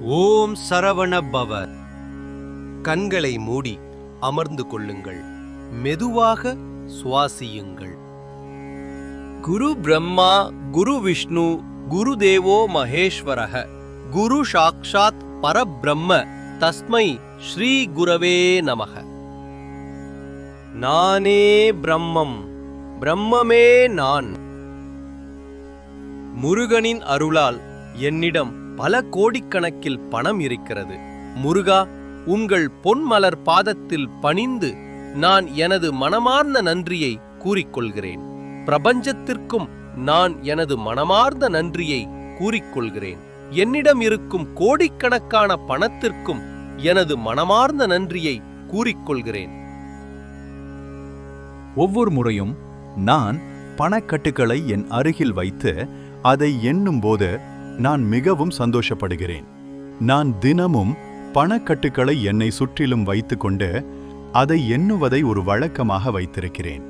ஓம் சரவணபவ. கண்களை மூடி அமர்ந்து கொள்ளுங்கள். மெதுவாக சுவாசியுங்கள். குரு பிரம்மா குரு விஷ்ணு குரு தேவோ மகேஸ்வரக. குரு சாக்ஷாத் பரபிரம்ம தஸ்மை ஸ்ரீ குரவே நமக. நானே பிரம்மம் பிரம்மமே நான். முருகனின் அருளால் என்னிடம் பல கோடிக்கணக்கில் பணம் இருக்கிறது. முருகா உங்கள் பொன்மலர் பாதத்தில் பணிந்து நான் எனது மனமார்ந்த நன்றியை கூறிக்கொள்கிறேன். பிரபஞ்சத்திற்கும் நான் எனது மனமார்ந்த நன்றியை கூறிக்கொள்கிறேன். என்னிடம் இருக்கும் கோடிக்கணக்கான பணத்திற்கும் எனது மனமார்ந்த நன்றியை கூறிக்கொள்கிறேன். ஒவ்வொரு முறையும் நான் பணக்கட்டுகளை என் அருகில் வைத்து அதை எண்ணும்போது நான் மிகவும் சந்தோஷப்படுகிறேன். நான் தினமும் பணக்கட்டுகளை என்னை சுற்றிலும் வைத்துக்கொண்டு அதை எண்ணுவதை ஒரு வழக்கமாக வைத்திருக்கிறேன்.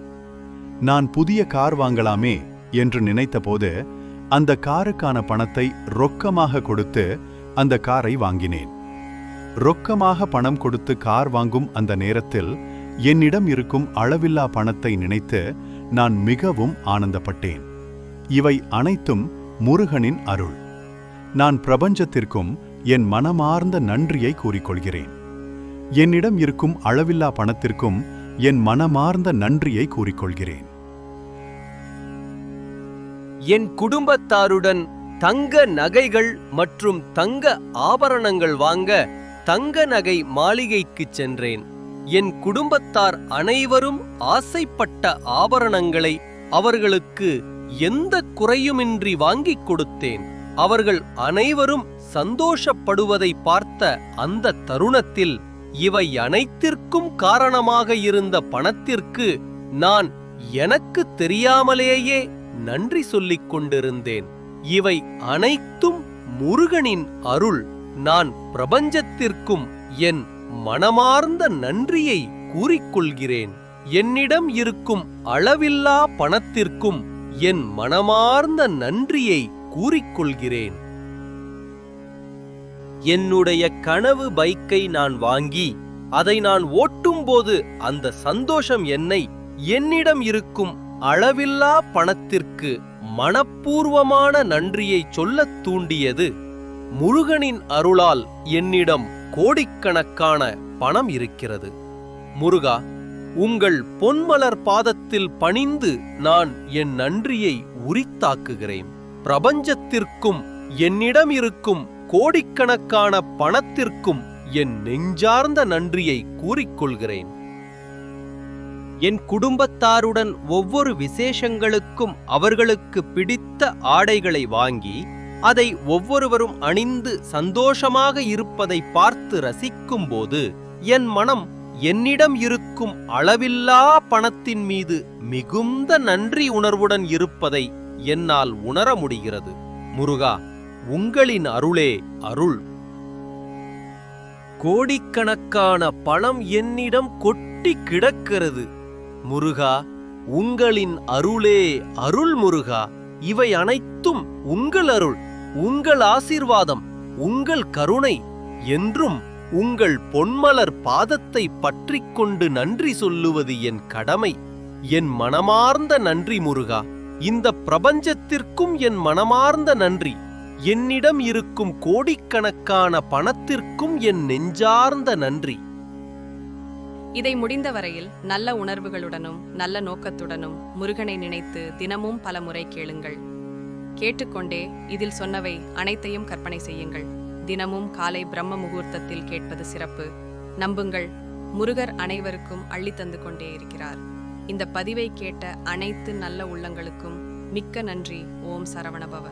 நான் புதிய கார் வாங்கலாமே என்று நினைத்தபோது அந்த காருக்கான பணத்தை ரொக்கமாக கொடுத்து அந்த காரை வாங்கினேன். ரொக்கமாக பணம் கொடுத்து கார் வாங்கும் அந்த நேரத்தில் என்னிடம் இருக்கும் அளவில்லா பணத்தை நினைத்து நான் மிகவும் ஆனந்தப்பட்டேன். இவை அனைத்தும் முருகனின் அருள். நான் பிரபஞ்சத்திற்கும் என் மனமார்ந்த நன்றியை கூறிக்கொள்கிறேன். என்னிடம் இருக்கும் அளவில்லா பணத்திற்கும் என் மனமார்ந்த நன்றியை கூறிக்கொள்கிறேன். என் குடும்பத்தாருடன் தங்க நகைகள் மற்றும் தங்க ஆபரணங்கள் வாங்க தங்க நகை மாளிகைக்கு சென்றேன். என் குடும்பத்தார் அனைவரும் ஆசைப்பட்ட ஆபரணங்களை அவர்களுக்கு எந்த குறையுமின்றி வாங்கிக் கொடுத்தேன். அவர்கள் அனைவரும் சந்தோஷப்படுவதை பார்த்த அந்த தருணத்தில் இவை அனைத்திற்கும் காரணமாக இருந்த பணத்திற்கு நான் எனக்கு தெரியாமலேயே நன்றி சொல்லிக் கொண்டிருந்தேன். இவை அனைத்தும் முருகனின் அருள். நான் பிரபஞ்சத்திற்கும் என் மனமார்ந்த நன்றியை கூறிக்கொள்கிறேன். என்னிடம் இருக்கும் அளவில்லா பணத்திற்கும் என் மனமார்ந்த நன்றியை கூறிக்கொள்கிறேன். என்னுடைய கனவு பைக்கை நான் வாங்கி அதை நான் ஓட்டும்போது அந்த சந்தோஷம் என்னை என்னிடம் இருக்கும் அளவில்லா பணத்திற்கு மனப்பூர்வமான நன்றியை சொல்லத் தூண்டியது. முருகனின் அருளால் என்னிடம் கோடிக்கணக்கான பணம் இருக்கிறது. முருகா உங்கள் பொன்மலர் பாதத்தில் பணிந்து நான் என் நன்றியை உரித்தாக்குகிறேன். பிரபஞ்சத்திற்கும் என்னிடம் இருக்கும் கோடிக்கணக்கான பணத்திற்கும் என் நெஞ்சார்ந்த நன்றியை கூறிக்கொள்கிறேன். என் குடும்பத்தாருடன் ஒவ்வொரு விசேஷங்களுக்கும் அவர்களுக்கு பிடித்த ஆடைகளை வாங்கி அதை ஒவ்வொருவரும் அணிந்து சந்தோஷமாக இருப்பதை பார்த்து ரசிக்கும்போது என் மனம் என்னிடம் இருக்கும் அளவில்லா பணத்தின் மீது மிகுந்த நன்றி உணர்வுடன் இருப்பதை என்னால் உணர முடிகிறது. முருகா உங்களின் அருளே அருள். கோடிக்கணக்கான பணம் என்னிடம் கொட்டி கிடக்கிறது. முருகா உங்களின் அருளே அருள் முருகா. இவை அனைத்தும் உங்கள் அருள் உங்கள் ஆசீர்வாதம் உங்கள் கருணை என்றும் உங்கள் பொன்மலர் பாதத்தை பற்றிக்கொண்டு நன்றி சொல்லுவது என் கடமை. என் மனமார்ந்த நன்றி முருகா. இந்த பிரபஞ்சத்திற்கும் என் மனமார்ந்த நன்றி. என்னிடம் இருக்கும் கோடிக்கணக்கான பணத்திற்கும் என் நெஞ்சார்ந்த நன்றி. இதை முடிந்த வரையில் நல்ல உணர்வுகளுடனும் நல்ல நோக்கத்துடனும் முருகனை நினைத்து தினமும் பல முறை கேளுங்கள். கேட்டுக்கொண்டே இதில் சொன்னவை அனைத்தையும் கற்பனை செய்யுங்கள். தினமும் காலை பிரம்ம முகூர்த்தத்தில் கேட்பது சிறப்பு. நம்புங்கள் முருகர் அனைவருக்கும் அள்ளி தந்து கொண்டே இருக்கிறார். இந்த பதிவை கேட்ட அனைத்து நல்ல உள்ளங்களுக்கும் மிக்க நன்றி. ஓம் சரவணபவ.